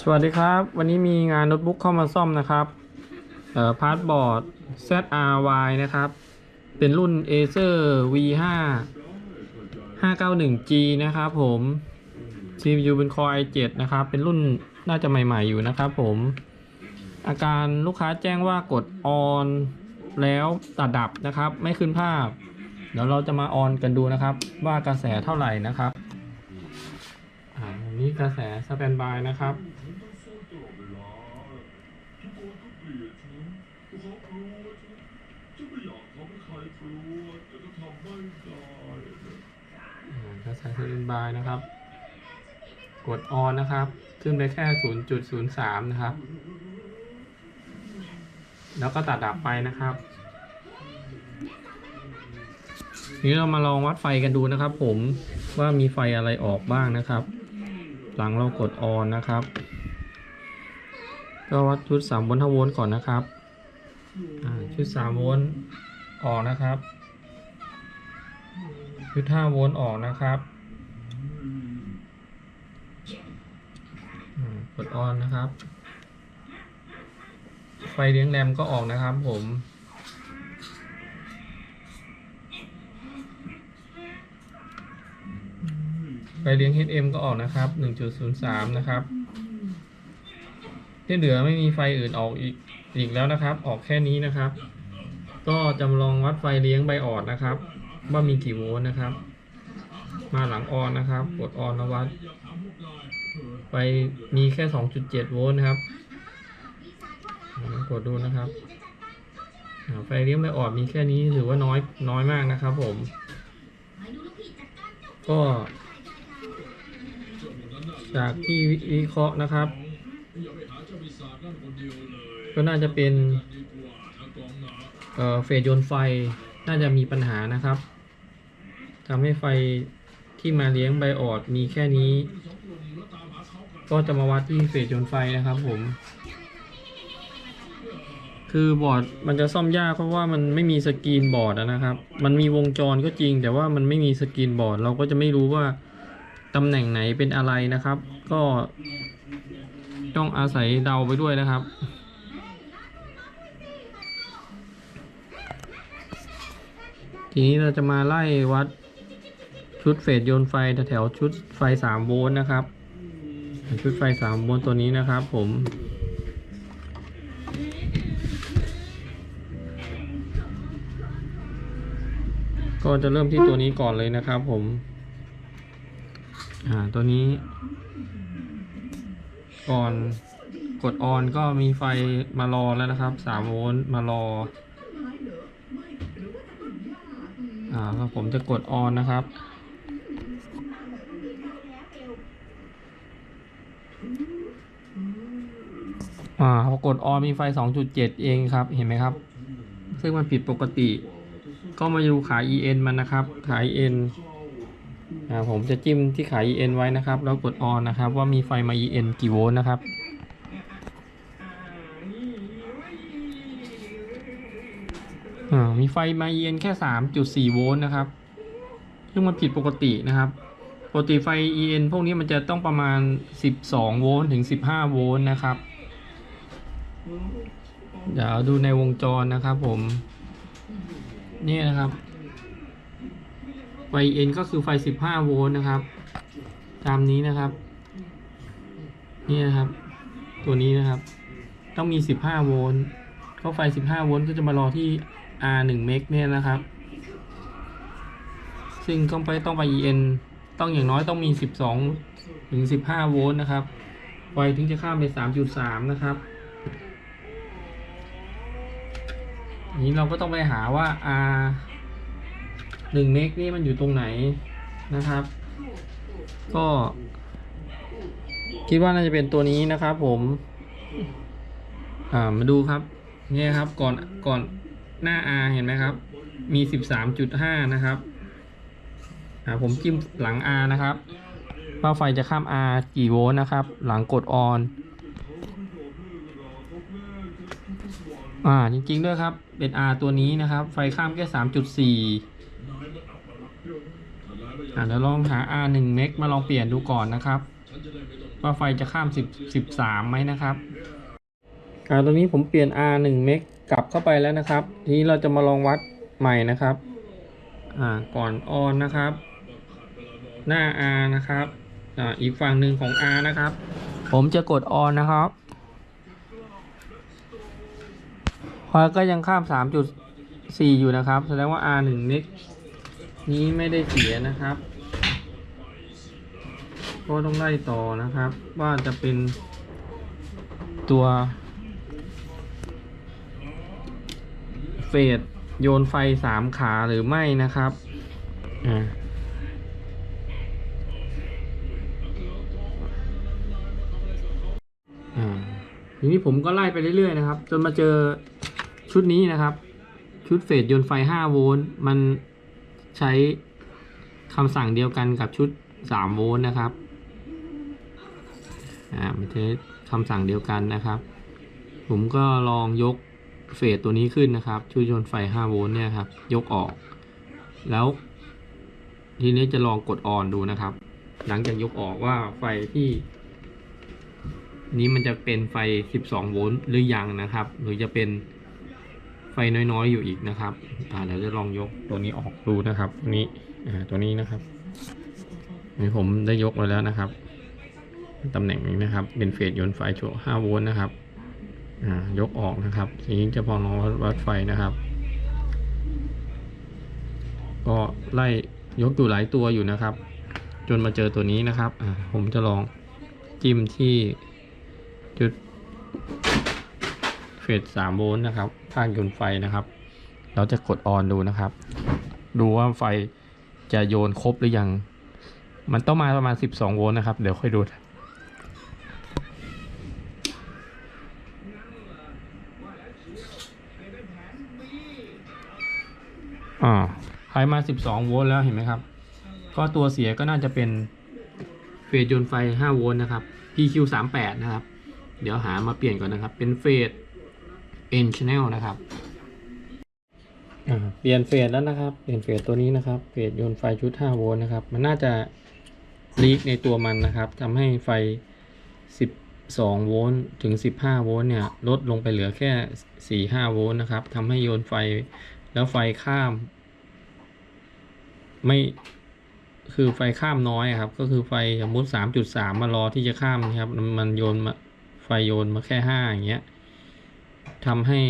สวัสดีครับ วันนี้มีงานโน้ตบุ๊กเข้ามาซ่อมนะครับเอ่อพาร์ทบอร์ด ZRY นะครับ เป็นรุ่น Acer V5 591G นะครับผม CPU เป็น Core i7 นะครับ เป็นรุ่นน่าจะใหม่ๆอยู่นะครับผม อาการลูกค้าแจ้งว่ากด on แล้วตัดดับนะครับ ไม่ขึ้นภาพ เดี๋ยวเราจะมาออนกันดูนะครับ ว่ากระแสเท่าไหร่นะครับ นี้กระแสสแตนบายนะครับ กระแสสแตนบายนะครับ กดออนนะครับ ขึ้นไปแค่ 0.03 นะครับ แล้วก็ตัดดับไปนะครับนี้เรามาลองวัดไฟกันดูนะครับ ผมว่ามีไฟอะไรออกบ้างนะครับ หลังเรากดออนนะครับ ก็วัดชุด3โวลต์5โวลต์ก่อนนะครับชุด3โวลต์ออกนะครับ ชุด5โวลต์ออกนะครับ กดออนนะครับ ไฟเลี้ยงแรมก็ออกนะครับผม ไฟเลี้ยง HM ก็ออกนะครับ 1.03 นะครับ ที่เหลือไม่มีไฟอื่นออกอีกอีกแล้วนะครับ ออกแค่นี้นะครับ ก็จำลองวัดไฟเลี้ยงไบออดนะครับ ว่ามีกี่โวลต์นะครับ มาหลังออนนะครับ กดออนแล้ววัด ไฟมีแค่ 2.7 โวลต์นะครับ กดดูนะครับไฟเลี้ยงไบออดมีแค่นี้ถือว่าน้อยน้อยมากนะครับ ผม ก็ จากที่วิเคราะห์นะครับ ก็น่าจะเป็นเฟสโยนไฟน่าจะมีปัญหานะครับทำให้ไฟที่มาเลี้ยงไบออดมีแค่นี้ ก็จะมาวัดที่เฟสโยนไฟนะครับ ผม คือบอร์ดมันจะซ่อมยากเพราะว่ามันไม่มีสกรีนบอร์ดนะครับ มันมีวงจรก็จริง แต่ว่ามันไม่มีสกรีนบอร์ดเราก็จะไม่รู้ว่า ตำแหน่งไหนเป็นอะไรนะครับ ก็ต้องอาศัยเดาไปด้วยนะครับ ทีนี้เราจะมาไล่วัดชุดเฟสโยนไฟแถวชุดไฟ3โวลต์นะครับ ชุดไฟ3โวลต์ตัวนี้นะครับ ผมก็จะเริ่มที่ตัวนี้ก่อนเลยนะครับผม อ่าตัวนี้ ก่อนกดออนก็มีไฟมารอแล้วนะครับ3โวลต์มารออ่าแล้วผมจะกดออนนะครับ อ่าพอกดออนมีไฟ 2.7 เองครับ เห็นไหมครับ ซึ่งมันผิดปกติ ก็มาดูขาย EN มันนะครับ ขา EN อ่า ผมจะจิ้มที่ขา EN ไว้นะครับ แล้วกด on นะครับ ว่ามีไฟมา EN กี่โวลต์นะครับอ่ามีไฟมา EN แค่ 3.4 โวลต์นะครับ ซึ่งมันผิดปกตินะครับปกติไฟ EN พวกนี้มันจะต้องประมาณ 12 โวลต์ถึง 15 โวลต์นะครับ เดี๋ยวดูในวงจรนะครับผม นี่นะครับ ไฟ N ก็คือไฟ 15 โวลต์นะครับ ตามนี้นะครับ นี่นะครับ ตัวนี้นะครับ ต้องมี 15 โวลต์เพราไฟ 15 โวลต์ก็จะมารอที่ R 1เมกเนี่ยนะครับ ซึ่งต้องไปต้องไป EN ต้องอย่างน้อยต้องมี 12 ถึง 15 โวลต์นะครับ ไฟถึงจะข้ามไป 3.3 นะครับนี้เราก็ต้องไปหาว่า R หนึ่งเมกนี่มันอยู่ตรงไหนนะครับ ก็ คิดว่าน่าจะเป็นตัวนี้นะครับ ผม อ่ามาดูครับ เนี่ยครับก่อนก่อนหน้า R เห็นไหมครับ มี13.5นะครับอ่าผมจิ้มหลัง R นะครับว่าไฟจะข้าม R กี่โวลต์นะครับ หลังกด on อ่าจริงๆด้วยครับเป็น R ตัวนี้นะครับ ไฟข้ามแค่3.4 อ่าเดี๋ยวลองหา R 1เมกมาลองเปลี่ยนดูก่อนนะครับว่าไฟจะข้าม10 13ไหมนะครับอ่าตอนนี้ผมเปลี่ยน R 1เมกกลับเข้าไปแล้วนะครับ ทีนี้เราจะมาลองวัดใหม่นะครับอ่าก่อนออนนะครับ หน้า R นะครับอ่าอีกฝั่งหนึ่งของ R นะครับ ผมจะกดออนนะครับไฟก็ยังข้าม 3.4 อยู่นะครับ แสดงว่า R 1เมก นี้ไม่ได้เสียนะครับ ก็ต้องไล่ต่อนะครับ ว่าจะเป็นตัวเฟดโยนไฟสามขาหรือไม่นะครับอ่าอ่าทีนี้ผมก็ไล่ไปเรื่อยๆนะครับ จนมาเจอชุดนี้นะครับ ชุดเฟดโยนไฟ 5 โวลต์มัน ใช้คำสั่งเดียวกันกับชุด 3 โวลต์นะครับ อ่ามันใช้คำสั่งเดียวกันนะครับ ผมก็ลองยกเฟสตัวนี้ขึ้นนะครับ ชุดยนต์ไฟ 5 โวลต์เนี่ยครับ ยกออก แล้ว ทีนี้จะลองกดออนดูนะครับ หลังจากยกออกว่าไฟที่นี้มันจะเป็นไฟ 12 โวลต์หรือยังนะครับ หรือจะเป็น ฟน้อยๆอยู่อีกนะครับอ่าเดี๋ยวจะลองยกตัวนี้ออกดูนะครับตัวนี้อ่าตัวนี้นะครับนี่ผมได้ยกมาแล้วนะครับตำแหน่งนี้นะครับ เป็นเฟสโยนไฟชั่ว5โวลต์นะครับอ่ายกออกนะครับทีนี้จะพอลองวัดไฟนะครับ ก็ไล่ยกอยู่หลายตัวอยู่นะครับ จนมาเจอตัวนี้นะครับอ่าผมจะลองจิ้มที่จุด ฟส3โวลต์นะครับภาคยนต์ไฟนะครับ เราจะกดออนดูนะครับ ดูว่าไฟจะโยนครบหรือยัง มันต้องมาประมาณ 12 โวลต์นะครับ เดี๋ยวค่อยดูอ่าไขมา 12 โวลต์แล้วเห็นไหมครับ ก็ตัวเสียก็น่าจะเป็นเฟสโยนไฟ 5 โวลต์นะครับ PQ 3 8 นะครับ เดี๋ยวหามาเปลี่ยนก่อนนะครับ เป็นเฟส N channel นะครับเปลี่ยนเฟสแล้วนะครับ เปลี่ยนเฟสตัวนี้นะครับเฟสโยนไฟชุด 5 โวลต์นะครับ มันน่าจะลีกในตัวมันนะครับทำให้ไฟ 12 โวลต์ถึง 15 โวลต์เนี่ย ลดลงไปเหลือแค่ 4-5 โวลต์นะครับทำให้โยนไฟแล้วไฟข้าม ไม่คือไฟข้ามน้อยครับ ก็คือไฟสมมติ3.3 มารอที่จะข้ามนะครับ มันมันโยนมาไฟโยนมาแค่ 5 อย่างเงี้ย ทำให้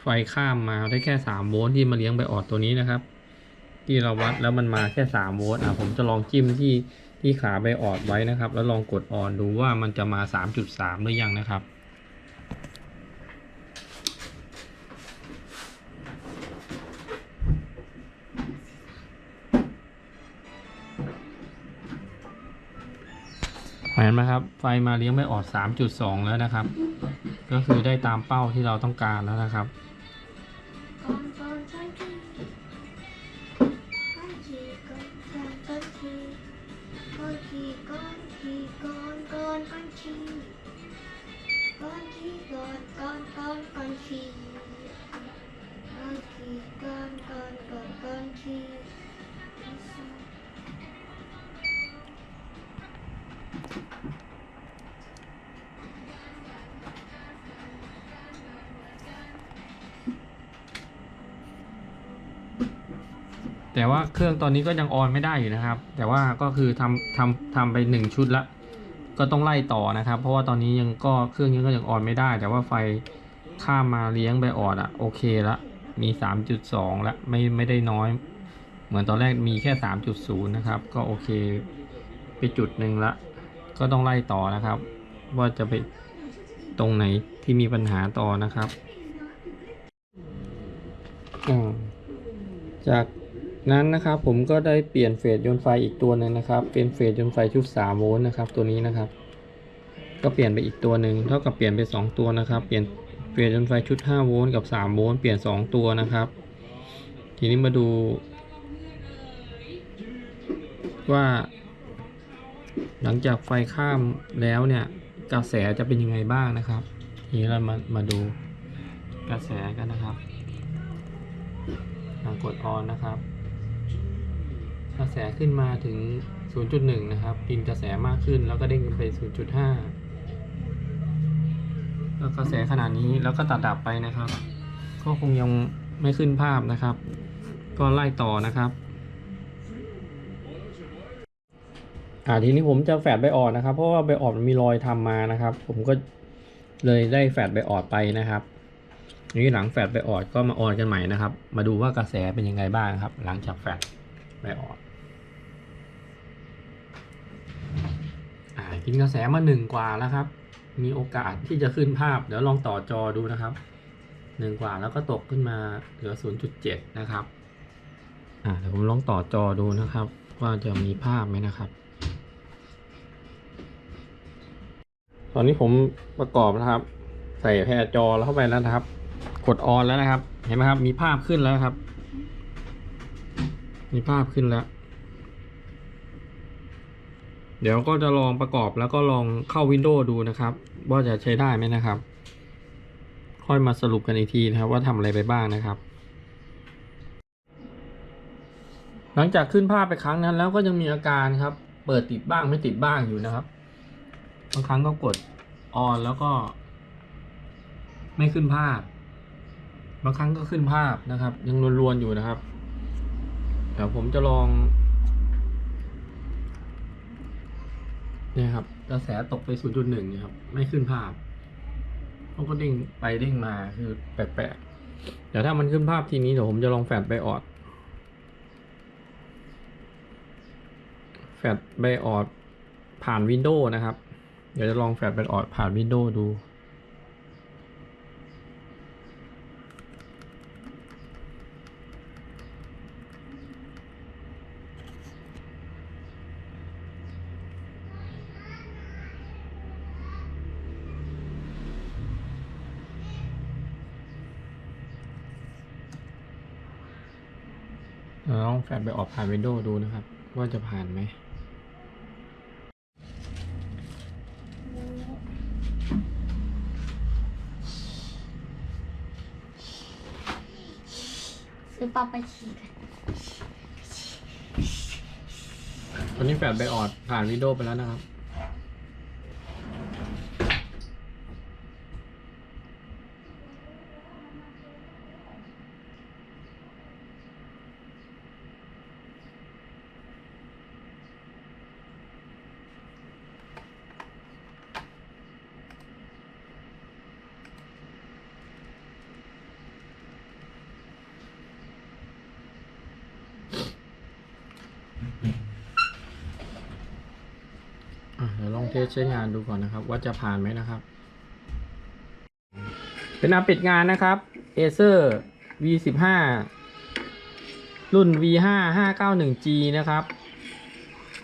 ไฟข้ามมาได้แค่3โวลต์ที่มาเลี้ยงไบออดตัวนี้นะครับ ที่เราวัดแล้วมันมาแค่3โวลต์อะผมจะลองจิ้มที่ที่ขาไบออดไว้นะครับ แล้วลองกดออนดูว่ามันจะมา3.3หรือยังนะครับเห็นไหมครับ ไฟมาเลี้ยงไม่ออด3.2แล้วนะครับ ก็คือได้ตามเป้าที่เราต้องการแล้วนะครับ แต่ว่าเครื่องตอนนี้ก็ยังออนไม่ได้อยู่นะครับ แต่ว่าก็คือทำทำทำไปหนึ่งชุดละ ก็ต้องไล่ต่อนะครับ เพราะว่าตอนนี้ยังก็เครื่องนี้ก็ยังออนไม่ได้ แต่ว่าไฟข้ามมาเลี้ยงไบออดอะโอเคละมี 3.2 ละไม่ไม่ได้น้อย เหมือนตอนแรกมีแค่ 3.0 นะครับ ก็โอเคไปจุดหนึ่งละ ก็ต้องไล่ต่อนะครับ ว่าจะไปตรงไหนที่มีปัญหาต่อนะครับจาก นั้นนะครับ ผมก็ได้เปลี่ยนเฟสยนไฟอีกตัวหนึ่งนะครับ เป็นเฟสยนไฟชุด3โวลต์นะครับ ตัวนี้นะครับ ก็เปลี่ยนไปอีกตัวหนึ่งเท่ากับเปลี่ยนไป 2 ตัวนะครับ เปลี่ยนเฟสยนไฟชุด5โวลต์กับ3โวลต์เปลี่ยน 2 ตัวนะครับ ทีนี้มาดู ว่า หลังจากไฟข้ามแล้วเนี่ยกระแสจะเป็นยังไงบ้างนะครับ ทีนี้เรามามาดูกระแสกันนะครับกดออนนะครับ กระแสขึ้นมาถึง 0.1 นะครับกินกระแสมากขึ้น แล้วก็เด้งขึ้นไป 0.5 แล้วกระแสขนาดนี้แล้วก็ตัดดับไปนะครับ ก็คงยังไม่ขึ้นภาพนะครับ ก็ไล่ต่อนะครับอ่าทีนี้ผมจะแฟดใบออนนะครับ เพราะว่าใบออนมันมีรอยทำมานะครับ ผมก็เลยได้แฟดใบออนไปนะครับนี้หลังแฟดใบออนก็มาออนกันใหม่นะครับ มาดูว่ากระแสเป็นยังไงบ้างครับ หลังจากแฟดใบออนอ่า กินกระแสมาหนึ่งกว่าแล้วครับ มีโอกาสที่จะขึ้นภาพ เดี๋ยวลองต่อจอดูนะครับหนึ่งกว่าแล้วก็ตกขึ้นมาเหลือ 0.7 นะครับ อ่าเดี๋ยวผมลองต่อจอดูนะครับ ว่าจะมีภาพไหมนะครับ ตอนนี้ผมประกอบนะครับ ใส่แพรจอแล้วเข้าไปแล้วนะครับ กดออนแล้วนะครับ เห็นไหมครับ มีภาพขึ้นแล้วครับ มีภาพขึ้นแล้ว เดี๋ยวก็จะลองประกอบแล้วก็ลองเข้าวินโดว์ดูนะครับ ว่าจะใช้ได้ไหมนะครับ ค่อยมาสรุปกันอีกทีนะครับ ว่าทำอะไรไปบ้างนะครับ หลังจากขึ้นภาพไปครั้งนั้นแล้วก็ยังมีอาการครับ เปิดติดบ้างไม่ติดบ้างอยู่นะครับบางครั้งก็กดออนแล้วก็ ไม่ขึ้นภาพ บางครั้งก็ขึ้นภาพนะครับ ยังรวนๆอยู่นะครับเดี๋ยวผมจะลอง เนี่ยครับกระแสตกไป 0.1เนี่ยครับ ไม่ขึ้นภาพมันก็เด้งไปเด้งมาคือแปลกๆเดี๋ยวถ้ามันขึ้นภาพทีนี้เดี๋ยวผมจะลองแฟดไปออด แฟดไปออดผ่านวินโดว์นะครับ เดี๋ยวจะลองแฟดไปออดผ่านวินโดว์ดู แฟลชไปออกผ่านวินโดว์ดูนะครับ ว่าจะผ่านไหมซื้อปลาไปฉี่กันตอนนี้แฟลชไปออดผ่านวินโดว์ไปแล้วนะครับ อะ เดี๋ยวลองเทสใช้งานดูก่อนนะครับ ว่าจะผ่านไหมนะครับ เป็นอันปิดงานนะครับ Acer V15 รุ่น V5 591G นะครับ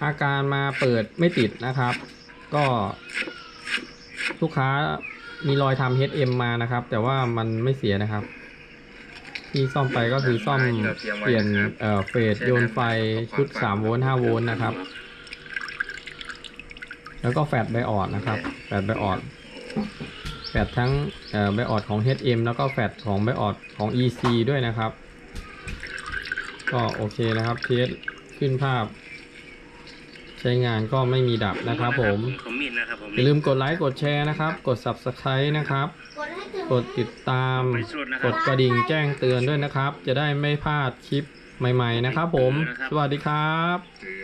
อาการมาเปิดไม่ติดนะครับ ก็ลูกค้ามีรอยทำ HM มานะครับ แต่ว่ามันไม่เสียนะครับ ที่ซ่อมไปก็คือซ่อมเปลี่ยนเอ่อเฟสโยนไฟชุด 3 โวลต์5โวลต์นะครับ แล้วก็แฟดไบออดนะครับแฟดไบออดแฟดทั้งเอ่อไบออดของ HM แล้วก็แฟดของไบออดของ EC ด้วยนะครับ ก็โอเคนะครับเทสขึ้นภาพ ใช้งานก็ไม่มีดับนะครับผมผมมินนะครับผมอย่าลืมกดไลค์กดแชร์นะครับ กด Subscribe นะครับกดให้ถึงกดติดตาม กดกระดิ่งแจ้งเตือนด้วยนะครับ จะได้ไม่พลาดคลิปใหม่ ๆ นะครับผม สวัสดีครับเกลือ